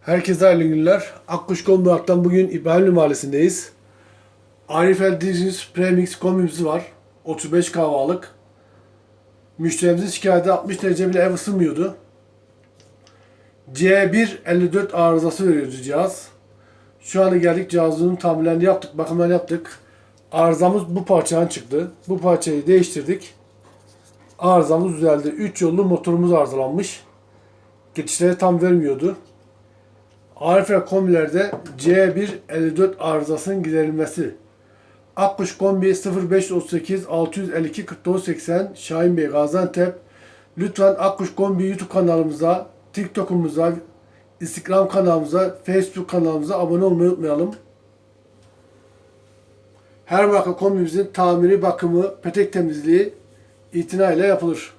Herkese hayırlı günler. Akkuş Kombak'tan bugün İbrahimli Mahallesi'ndeyiz. Arifel Dizis Premix kombimiz var. 35 kahvalık. Müşterimizin şikayeti 60 derece bile ev ısınmıyordu. C154 arızası veriyordu cihaz. Şu anda geldik cihazın tamirlerini yaptık, bakımlarını yaptık. Arızamız bu parçadan çıktı. Bu parçayı değiştirdik. Arızamız düzeldi. 3 yollu motorumuz arızalanmış. Geçişleri tam vermiyordu. Arife kombilerde C154 arızasının giderilmesi. Akkuş kombi 0538 652 4980 Şahin Bey Gaziantep. Lütfen Akkuş kombi YouTube kanalımıza, TikTok'umuza, Instagram kanalımıza, Facebook kanalımıza abone olmayı unutmayalım. Her marka kombimizin tamiri, bakımı, petek temizliği itinayla yapılır.